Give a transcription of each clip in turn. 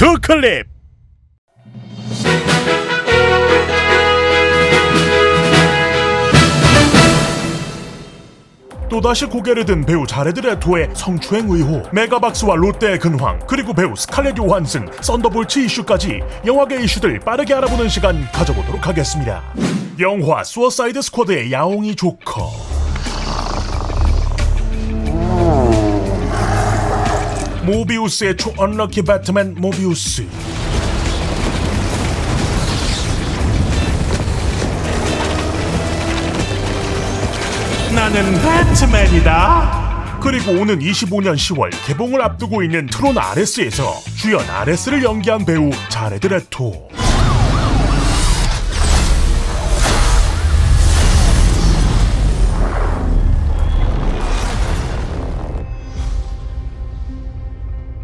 두 클립. 또다시 고개를 든 배우 자레드 레토의 성추행 의혹, 메가박스와 롯데의 근황, 그리고 배우 스칼렛 요한슨, 썬더볼츠 이슈까지 영화계 이슈들 빠르게 알아보는 시간 가져보도록 하겠습니다. 영화 수어사이드 스쿼드의 야옹이 조커. 모비우스의 초 언럭키 배트맨 모비우스. 나는 배트맨이다. 그리고 오는 25년 10월 개봉을 앞두고 있는 트론 아레스에서 주연 아레스를 연기한 배우 자레드 레토.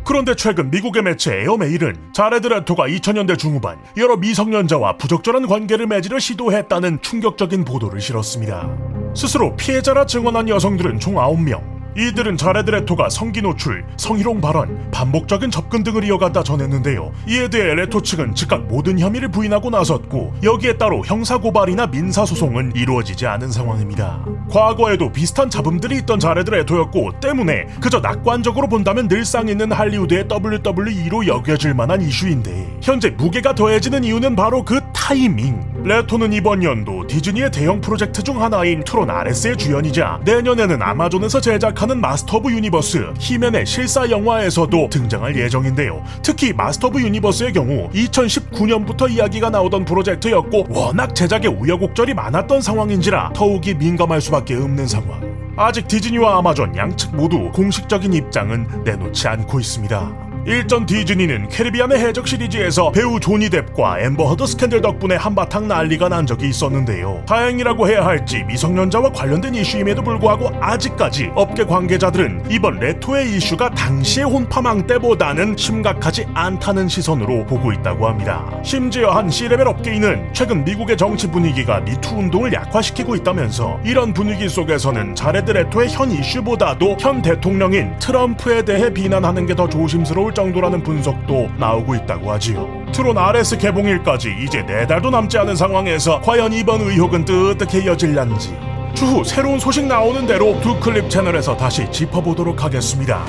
그런데 최근 미국의 매체 에어메일은 자레드 레토가 2000년대 중후반 여러 미성년자와 부적절한 관계를 맺으려 시도했다는 충격적인 보도를 실었습니다. 스스로 피해자라 증언한 여성들은 총 9명. 이들은 자레드 레토가 성기 노출, 성희롱 발언, 반복적인 접근 등을 이어갔다 전했는데요. 이에 대해 레토 측은 즉각 모든 혐의를 부인하고 나섰고 여기에 따로 형사 고발이나 민사 소송은 이루어지지 않은 상황입니다. 과거에도 비슷한 잡음들이 있던 자레드 레토였고 때문에 그저 낙관적으로 본다면 늘상 있는 할리우드의 WWE로 여겨질 만한 이슈인데 현재 무게가 더해지는 이유는 바로 그 타이밍. 레토는 이번 연도 디즈니의 대형 프로젝트 중 하나인 트론 RS의 주연이자 내년에는 아마존에서 제작하는 마스터 오브 유니버스 히맨의 실사 영화에서도 등장할 예정인데요. 특히 마스터 오브 유니버스의 경우 2019년부터 이야기가 나오던 프로젝트였고 워낙 제작에 우여곡절이 많았던 상황인지라 더욱이 민감할 수밖에 없는 상황. 아직 디즈니와 아마존 양측 모두 공식적인 입장은 내놓지 않고 있습니다. 일전 디즈니는 캐리비안의 해적 시리즈에서 배우 조니 뎁과 엠버 허드 스캔들 덕분에 한바탕 난리가 난 적이 있었는데요. 다행이라고 해야 할지 미성년자와 관련된 이슈임에도 불구하고 아직까지 업계 관계자들은 이번 레토의 이슈가 당시의 혼파망 때보다는 심각하지 않다는 시선으로 보고 있다고 합니다. 심지어 한 C레벨 업계인은 최근 미국의 정치 분위기가 미투 운동을 약화시키고 있다면서 이런 분위기 속에서는 자레드 레토의 현 이슈보다도 현 대통령인 트럼프에 대해 비난하는 게 더 조심스러울 정도라는 분석도 나오고 있다고 하지요. 트론 RS 개봉일까지 이제 네 달도 남지 않은 상황에서 과연 이번 의혹은 또 어떻게 이어질란지 추후 새로운 소식 나오는 대로 두 클립 채널에서 다시 짚어보도록 하겠습니다.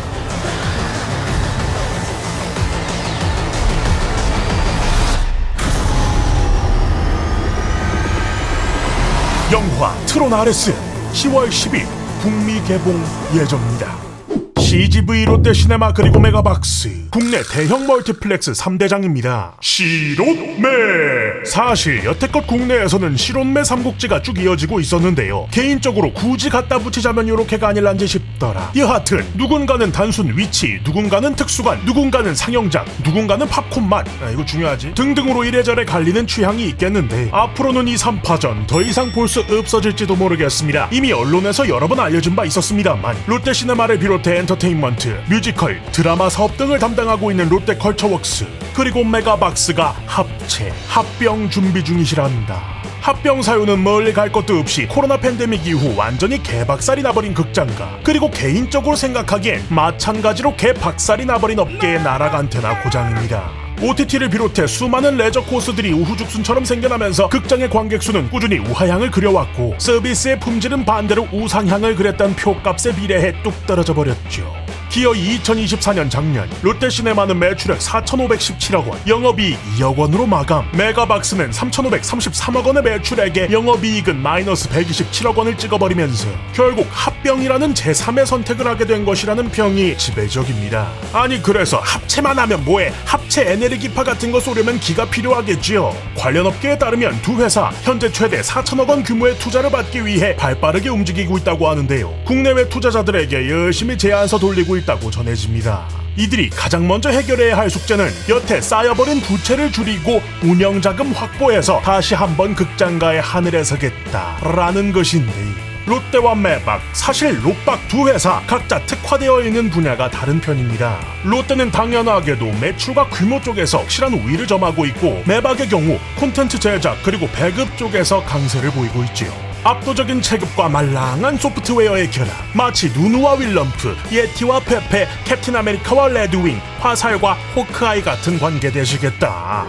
영화 트론 RS 10월 10일 북미 개봉 예정입니다. CGV 롯데시네마 그리고 메가박스 국내 대형 멀티플렉스 3대장입니다. 시롯매 사실 여태껏 국내에서는 시롯매 삼국지가 쭉 이어지고 있었는데요. 개인적으로 굳이 갖다 붙이자면 이렇게가 아닐란지 싶더라. 여하튼 누군가는 단순 위치, 누군가는 특수관, 누군가는 상영장, 누군가는 팝콘 맛 아, 이거 중요하지 등등으로 이래저래 갈리는 취향이 있겠는데 앞으로는 이 3파전 더 이상 볼 수 없어질지도 모르겠습니다. 이미 언론에서 여러 번 알려진 바 있었습니다만 롯데시네마를 비롯해 엔터 테인먼트, 뮤지컬, 드라마 사업 등을 담당하고 있는 롯데컬처웍스 그리고 메가박스가 합체, 합병 준비 중이시랍니다. 합병 사유는 멀리 갈 것도 없이 코로나 팬데믹 이후 완전히 개박살이 나버린 극장가 그리고 개인적으로 생각하기엔 마찬가지로 개박살이 나버린 업계의 나락 안테나 고장입니다. OTT를 비롯해 수많은 레저 코스들이 우후죽순처럼 생겨나면서 극장의 관객 수는 꾸준히 우하향을 그려왔고 서비스의 품질은 반대로 우상향을 그렸던 표값에 비례해 뚝 떨어져 버렸죠. 기어 2024년 작년 롯데시네마는 매출액 4,517억 원, 영업이익 2억 원으로 마감. 메가박스는 3,533억 원의 매출액에 영업이익은 마이너스 127억 원을 찍어버리면서 결국 합병이라는 제3의 선택을 하게 된 것이라는 평이 지배적입니다. 아니 그래서 합체만 하면 뭐해? 합체 에네르기파 같은 거 쏘려면 기가 필요하겠지요. 관련 업계에 따르면 두 회사 현재 최대 4천억 원 규모의 투자를 받기 위해 발빠르게 움직이고 있다고 하는데요. 국내외 투자자들에게 열심히 제안서 돌리고 있 다고 전해집니다. 이들이 가장 먼저 해결해야 할 숙제는 여태 쌓여버린 부채를 줄이고 운영 자금 확보해서 다시 한번 극장가의 하늘에 서겠다라는 것인데 롯데와 매박, 사실 롯박 두 회사 각자 특화되어 있는 분야가 다른 편입니다. 롯데는 당연하게도 매출과 규모 쪽에서 확실한 우위를 점하고 있고 매박의 경우 콘텐츠 제작 그리고 배급 쪽에서 강세를 보이고 있지요. 압도적인 체급과 말랑한 소프트웨어의 결합 마치 누누와 윌럼프, 예티와 페페, 캡틴 아메리카와 레드윙, 화살과 호크아이 같은 관계 되시겠다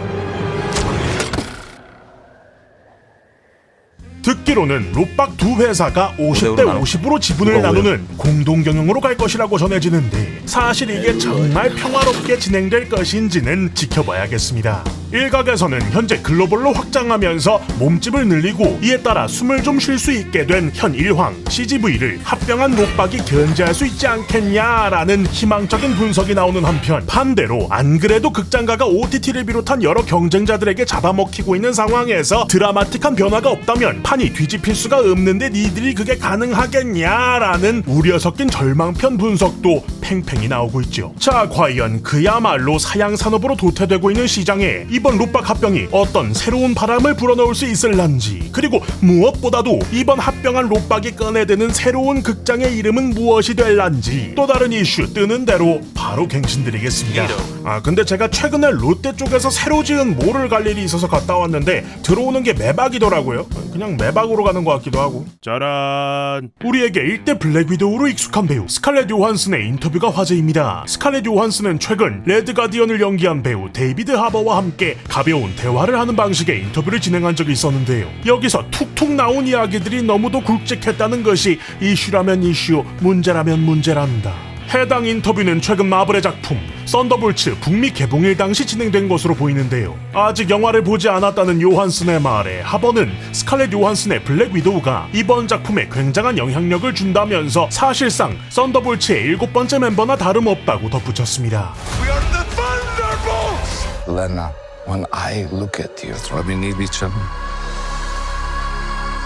듣기로는 롯박 두 회사가 50대 나눠. 50으로 지분을? 나누는 공동 경영으로 갈 것이라고 전해지는데 사실 이게 정말 평화롭게 진행될 것인지는 지켜봐야겠습니다. 일각에서는 현재 글로벌로 확장하면서 몸집을 늘리고 이에 따라 숨을 좀 쉴 수 있게 된 현 일황 CGV를 합병한 롯박이 견제할 수 있지 않겠냐라는 희망적인 분석이 나오는 한편 반대로 안 그래도 극장가가 OTT를 비롯한 여러 경쟁자들에게 잡아먹히고 있는 상황에서 드라마틱한 변화가 없다면 판이 뒤집힐 수가 없는데 니들이 그게 가능하겠냐라는 우려 섞인 절망편 분석도 팽팽히 나오고 있죠. 자, 과연 그야말로 사양 산업으로 도태되고 있는 시장에 이번 롯박 합병이 어떤 새로운 바람을 불어넣을 수 있을란지 그리고 무엇보다도 이번 합병한 롯박이 꺼내드는 새로운 극장의 이름은 무엇이 될란지 또 다른 이슈 뜨는 대로 바로 갱신드리겠습니다. 아 근데 제가 최근에 롯데 쪽에서 새로 지은 몰을 갈 일이 있어서 갔다 왔는데 들어오는 게 매박이더라고요. 그냥 매박으로 가는 것 같기도 하고. 짜란. 우리에게 일대 블랙 위도우로 익숙한 배우 스칼렛 요한슨의 인터뷰가 화제입니다. 스칼렛 요한슨은 최근 레드 가디언을 연기한 배우 데이비드 하버와 함께 가벼운 대화를 하는 방식의 인터뷰를 진행한 적이 있었는데요. 여기서 툭툭 나온 이야기들이 너무도 굵직했다는 것이 이슈라면 이슈, 문제라면 문제란다. 해당 인터뷰는 최근 마블의 작품 썬더볼츠 북미 개봉일 당시 진행된 것으로 보이는데요. 아직 영화를 보지 않았다는 요한슨의 말에 하버는 스칼렛 요한슨의 블랙 위도우가 이번 작품에 굉장한 영향력을 준다면서 사실상 썬더볼츠의 일곱 번째 멤버나 다름없다고 덧붙였습니다. When I look at you, We need each other.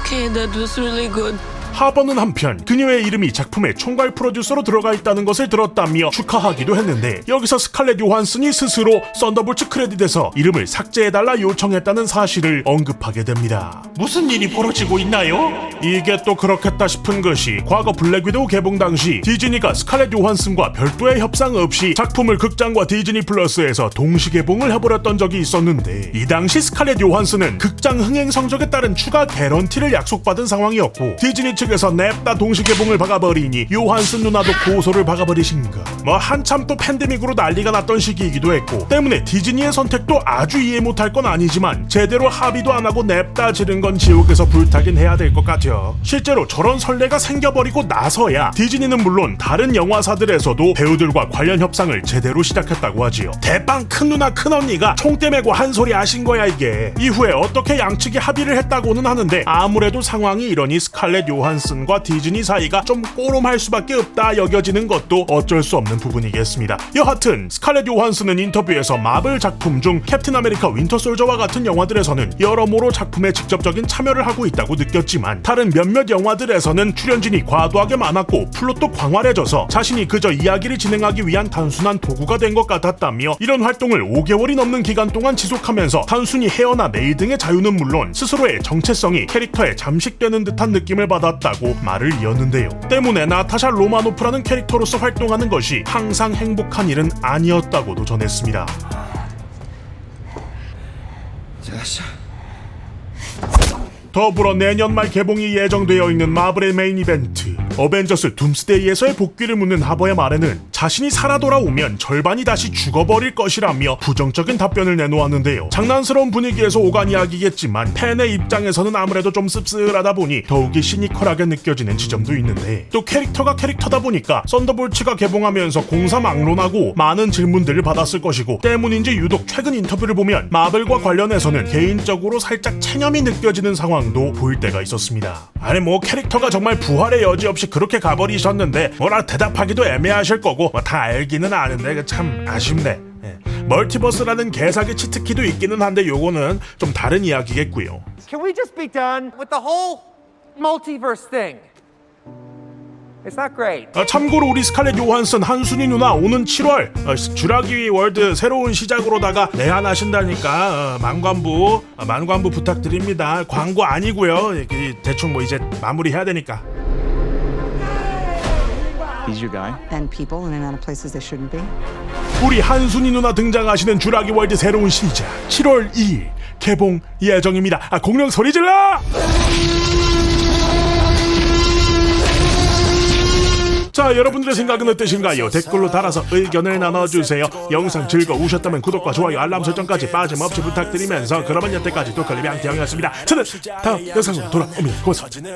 Okay, that was really good. 하버는 한편 그녀의 이름이 작품의 총괄 프로듀서로 들어가 있다는 것을 들었다며 축하하기도 했는데 여기서 스칼렛 요한슨이 스스로 썬더볼츠 크레딧에서 이름을 삭제해달라 요청했다는 사실을 언급하게 됩니다. 무슨 일이 벌어지고 있나요? 이게 또 그렇겠다 싶은 것이 과거 블랙 위도우 개봉 당시 디즈니가 스칼렛 요한슨과 별도의 협상 없이 작품을 극장과 디즈니 플러스에서 동시 개봉을 해버렸던 적이 있었는데 이 당시 스칼렛 요한슨은 극장 흥행 성적에 따른 추가 개런티를 약속받은 상황이었고 디즈니 측 에서 냅다 동시 개봉을 박아버리니 요한슨 누나도 고소를 박아버리신가 뭐 한참 또 팬데믹으로 난리가 났던 시기이기도 했고 때문에 디즈니의 선택도 아주 이해 못할 건 아니지만 제대로 합의도 안 하고 냅다 지른 건 지옥에서 불타긴 해야 될 것 같죠. 실제로 저런 선례가 생겨버리고 나서야 디즈니는 물론 다른 영화사들에서도 배우들과 관련 협상을 제대로 시작했다고 하지요. 대빵 큰 누나 큰 언니가 총대 메고 한 소리 하신 거야 이게. 이후에 어떻게 양측이 합의를 했다고는 하는데 아무래도 상황이 이러니 스칼렛 요한 슨과 디즈니 사이가 좀 꼬름할 수밖에 없다 여겨지는 것도 어쩔 수 없는 부분이겠습니다. 여하튼 스칼렛 요한슨은 인터뷰에서 마블 작품 중 캡틴 아메리카 윈터 솔저와 같은 영화들에서는 여러모로 작품에 직접적인 참여를 하고 있다고 느꼈지만 다른 몇몇 영화들에서는 출연진이 과도하게 많았고 플롯도 광활해져서 자신이 그저 이야기를 진행하기 위한 단순한 도구가 된 것 같았다며 이런 활동을 5개월이 넘는 기간 동안 지속하면서 단순히 헤어나 메이 등의 자유는 물론 스스로의 정체성이 캐릭터에 잠식되는 듯한 느낌을 받았다 고 말을 이었는데요. 때문에 나타샤 로마노프라는 캐릭터로서 활동하는 것이 항상 행복한 일은 아니었다고도 전했습니다. 더불어 내년 말 개봉이 예정되어 있는 마블의 메인 이벤트 어벤져스 둠스데이에서의 복귀를 묻는 하버의 말에는 자신이 살아 돌아오면 절반이 다시 죽어버릴 것이라며 부정적인 답변을 내놓았는데요. 장난스러운 분위기에서 오간 이야기겠지만 팬의 입장에서는 아무래도 좀 씁쓸하다 보니 더욱이 시니컬하게 느껴지는 지점도 있는데 또 캐릭터가 캐릭터다 보니까 썬더볼츠가 개봉하면서 공사 막론하고 많은 질문들을 받았을 것이고 때문인지 유독 최근 인터뷰를 보면 마블과 관련해서는 개인적으로 살짝 체념이 느껴지는 상황도 보일 때가 있었습니다. 아니 뭐 캐릭터가 정말 부활의 여지 없이 그렇게 가버리셨는데 뭐라 대답하기도 애매하실 거고 뭐 다 알기는 아는데 그참 아쉽네. 예. 멀티버스라는 개사기 치트키도 있기는 한데 요거는 좀 다른 이야기겠고요. Can we just be done with the whole multiverse thing? It's not great. 아, 참고로 우리 스칼렛 요한슨 한순이 누나 오는 7월 어, 주라기 월드 새로운 시작으로다가 내한하신다니까 어, 만관부 어, 만관부 부탁드립니다. 광고 아니고요. 이- 대충 뭐 이제 마무리해야 되니까. He's your guy. and people in and out of places they shouldn't be. 우리 한순이 누나 등장하시는 주라기 월드 새로운 시작 7월 2일 개봉 예정입니다. 아 공룡 소리 질러! 자 여러분들의 생각은 어떠신가요? 댓글로 달아서 의견을 나눠주세요. 영상 즐거우셨다면 구독과 좋아요 알람 설정까지 빠짐없이 부탁드리면서 그러면 여태까지 도컬리비 안태영이었습니다. 저는 다음 영상으로 돌아옵니다. 고맙습니다.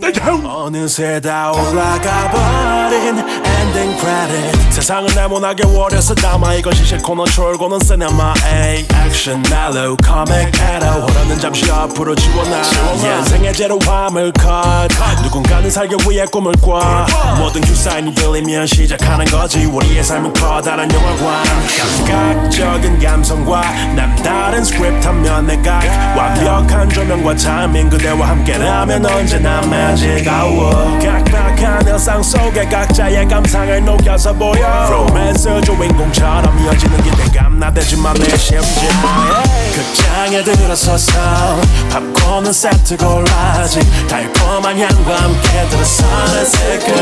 안녕. 어느새 다 올라가 버린 엔딩 크레딧 세상은 네모나게 워려서 담아 이것이 싫고는 졸고는 시네마 에이 액션 멜로 코믹 에러 호러는 잠시 앞으로 지워놔 인생의 제로 화물컷 누군가는 살기 위해 꿈을 꿔 모든 큐사인이 들리면 시작하는 거지. 우리의 삶은 커다란 영화관. 감각적인 감성과 남다른 스크립트 한 면내가 완벽한 조명과 타이밍 그대와 함께라면 언제나 매직아워 각박한 일상 속에 각자의 감상을 녹여서 보여. 로맨스 주인공처럼 이어지는 기대감 나대지만 내 심장. 극장에 들어서서 팝콘은 세트 골라지 달콤한 향과 함께 들어서는 세계